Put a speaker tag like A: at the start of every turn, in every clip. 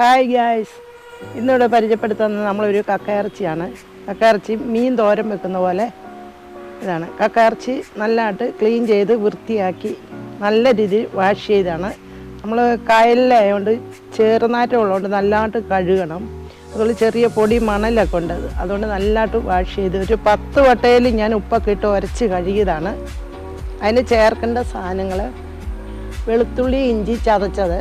A: Hi gas ഇന്നിവിടെ പരിചയപ്പെടുത്തുന്നത് നമ്മളൊരു കക്കയിറച്ചിയാണ്. കക്കയിറച്ചി മീൻ തോരൻ വെക്കുന്ന പോലെ ഇതാണ്. കക്കയിറച്ചി നല്ലതായിട്ട് ക്ലീൻ ചെയ്ത് വൃത്തിയാക്കി നല്ല രീതിയിൽ വാഷ് ചെയ്താണ്. നമ്മൾ കായലിലായതുകൊണ്ട് ചേറുനാറ്റം ഉള്ളതുകൊണ്ട് നല്ലതായിട്ട് കഴുകണം. അതുപോലെ ചെറിയ പൊടി മണലൊക്കെ ഉണ്ട്. അതുകൊണ്ട് നല്ലതായിട്ട് വാഷ് ചെയ്ത് ഒരു പത്ത് വട്ടയിൽ ഞാൻ ഉപ്പൊക്കെ ഇട്ട് ഉരച്ച് കഴുകിയതാണ്. അതിന് ചേർക്കേണ്ട സാധനങ്ങൾ വെളുത്തുള്ളി ഇഞ്ചി ചതച്ചത്.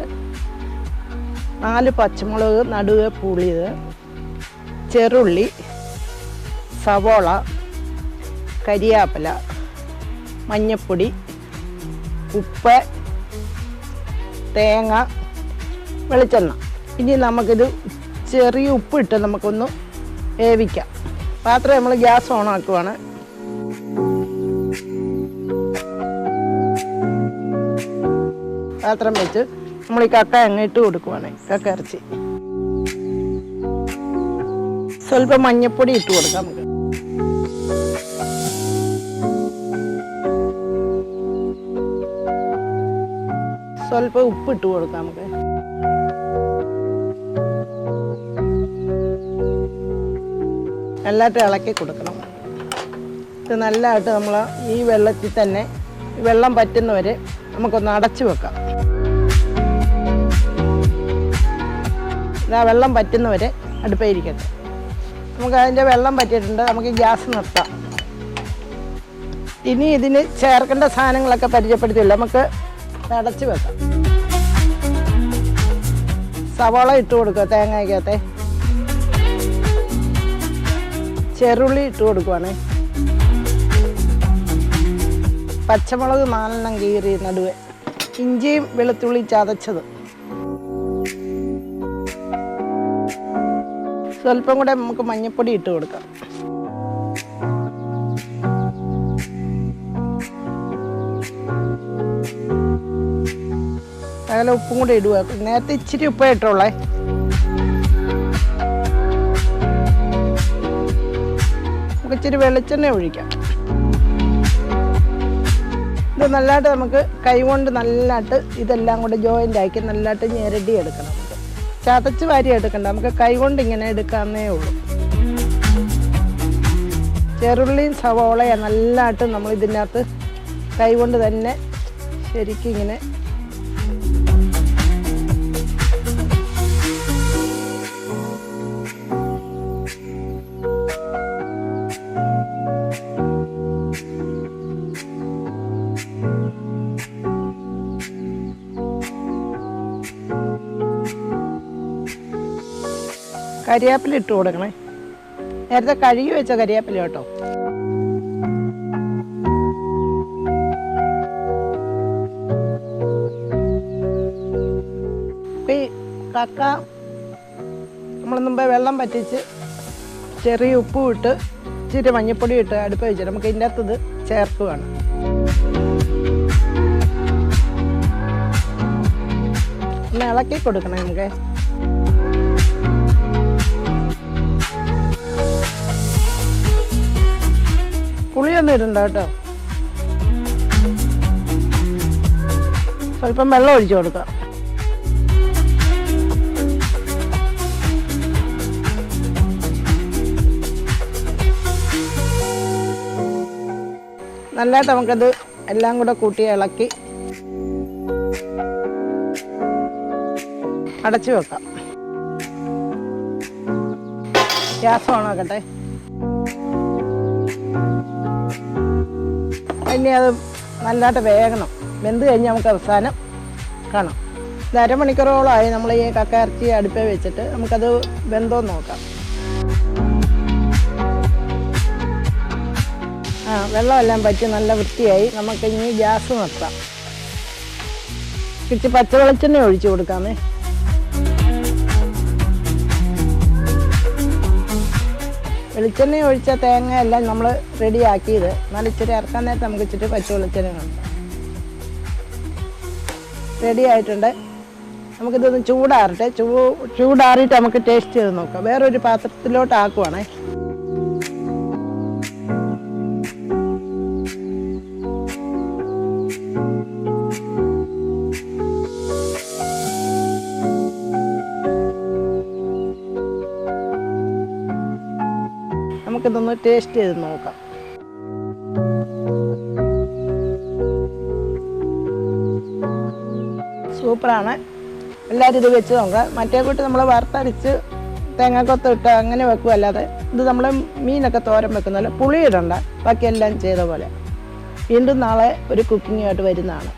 A: നാല് പച്ചമുളക് നടുവെ പുളിയത് ചെറുള്ളി സവോള കരിയാപ്പില മഞ്ഞപ്പൊടി ഉപ്പ് തേങ്ങ വെളിച്ചെണ്ണ. ഇനി നമുക്കിത് ചെറിയ ഉപ്പിട്ട് നമുക്കൊന്ന് വേവിക്കാം. പാത്രം നമ്മൾ ഗ്യാസ് ഓൺ ആക്കുവാണ് പാത്രം വെച്ച് നമ്മൾ ഈ കക്ക അങ്ങ് ഇട്ട് കൊടുക്കുവാണ് കക്ക ഇറച്ചി. സ്വല്പം മഞ്ഞപ്പൊടി ഇട്ട് കൊടുക്കാം നമുക്ക്. സ്വല്പം ഉപ്പ് ഇട്ട് കൊടുക്കാം നമുക്ക്. നല്ലതായിട്ട് ഇളക്കി കൊടുക്കണം. ഇത് നല്ലതായിട്ട് നമ്മൾ ഈ വെള്ളത്തിൽ തന്നെ വെള്ളം പറ്റുന്നവരെ നമുക്കൊന്ന് അടച്ചു വെക്കാം. ഇതാ വെള്ളം പറ്റുന്നവരെ അടുപ്പയിരിക്കട്ടെ നമുക്ക് അതിന്റെ വെള്ളം പറ്റിയിട്ടുണ്ട് നമുക്ക് ഗ്യാസ് നിർത്താം. ഇനി ഇതിന് ചേർക്കേണ്ട സാധനങ്ങളൊക്കെ പരിചയപ്പെടുത്തില്ല നമുക്ക് അടച്ചു വെക്കാം. സവാള ഇട്ട് കൊടുക്കുക തേങ്ങയ്ക്കകത്തെ. ചെറുള്ളി ഇട്ട് കൊടുക്കുവാണ്. പച്ചമുളക് നാലെണ്ണം കീറി നടുവേ. ഇഞ്ചിയും വെളുത്തുള്ളി ചതച്ചത്. സ്വല്പം കൂടെ നമുക്ക് മഞ്ഞൾപ്പൊടി ഇട്ട് കൊടുക്കാം. അതുപോലെ ഉപ്പും കൂടെ ഇടുക. നേരത്തെ ഇച്ചിരി ഉപ്പേ ഇട്ടോളേ നമുക്ക് ഇച്ചിരി വെളിച്ചെണ്ണ ഒഴിക്കാം. ഇത് നല്ലതായിട്ട് നമുക്ക് കൈ കൊണ്ട് നല്ലതായിട്ട് ഇതെല്ലാം കൂടെ ജോയിന്റ് ആക്കി നല്ലതായിട്ട് ഞെരടി എടുക്കണം. ചതച്ച് വാരി എടുക്കണ്ട. നമുക്ക് കൈകൊണ്ട് ഇങ്ങനെ എടുക്കാന്നേ ഉള്ളൂ. ചെറുള്ളിയും സവോളയും നല്ലതായിട്ട് നമ്മൾ ഇതിനകത്ത് കൈകൊണ്ട് തന്നെ ശരിക്കും ഇങ്ങനെ കരിയാപ്പില ഇട്ട് കൊടുക്കണേ. നേരത്തെ കഴുകി വെച്ച കരിയാപ്പില കേട്ടോ. ഈ കക്ക നമ്മൾ മുമ്പേ വെള്ളം പറ്റിച്ച് ചെറിയ ഉപ്പും ഇട്ട് ഇച്ചിരി മഞ്ഞപ്പൊടി ഇട്ട് അടുപ്പ് വെച്ചിട്ട് നമുക്ക് ഇതിന്റെ അകത്തത് ചേർക്കുകയാണ്. ഇളക്കി കൊടുക്കണേ നമുക്ക്. പുളിയൊന്നും ഇടണ്ട കേട്ടോ. സ്വല്പം വെള്ളം ഒഴിച്ചു കൊടുക്കാം. നല്ലതായിട്ട് നമുക്കത് എല്ലാം കൂടെ കൂട്ടി ഇളക്കി അടച്ചു വെക്കാം. ഗ്യാസ് ഓണാക്കട്ടെ ഇനി അത് നല്ലതായിട്ട് വേകണം. വെന്ത് കഴിഞ്ഞ് നമുക്ക് അവസാനം കാണാം. ഇത് അരമണിക്കൂറോളമായി നമ്മൾ ഈ കക്ക ഇറച്ചി അടുപ്പേ വെച്ചിട്ട് നമുക്കത് വെന്തോ നോക്കാം. ആ വെള്ളമെല്ലാം പറ്റി നല്ല വൃത്തിയായി. നമുക്ക് ഇനി ഗ്യാസ് നിർത്താം. ഇച്ചിരി പച്ചവെളിച്ചെണ്ണ ഒഴിച്ചു കൊടുക്കാമേ. വെളിച്ചെണ്ണ ഒഴിച്ച തേങ്ങ എല്ലാം നമ്മൾ റെഡിയാക്കിയത് എന്നാൽ ഇച്ചിരി ഇറക്കാൻ നേരത്തെ നമുക്ക് ഇച്ചിരി പച്ച വെളിച്ചെണ്ണ ഉണ്ട് റെഡി ആയിട്ടുണ്ട്. നമുക്കിതൊന്ന് ചൂടാറട്ടെ. ചൂ ചൂടാറിയിട്ട് നമുക്ക് ടേസ്റ്റ് ചെയ്ത് നോക്കാം. വേറൊരു പാത്രത്തിലോട്ട് ആക്കുവാണേ. നമുക്കിതൊന്ന് ടേസ്റ്റ് ചെയ്ത് നോക്കാം. സൂപ്പറാണ്. എല്ലാവരും ഇത് വെച്ച് നോക്കുക. മറ്റേ കൂട്ട് നമ്മൾ വറുത്തരച്ച് തേങ്ങാക്കൊത്ത് ഇട്ട് അങ്ങനെ വെക്കും. അല്ലാതെ ഇത് നമ്മൾ മീനൊക്കെ തോരൻ വെക്കുന്നതല്ല പുളി ഇടണ്ട ബാക്കി എല്ലാം ചെയ്ത പോലെ. വീണ്ടും നാളെ ഒരു കുക്കിങ്ങുമായിട്ട് വരുന്നതാണ്.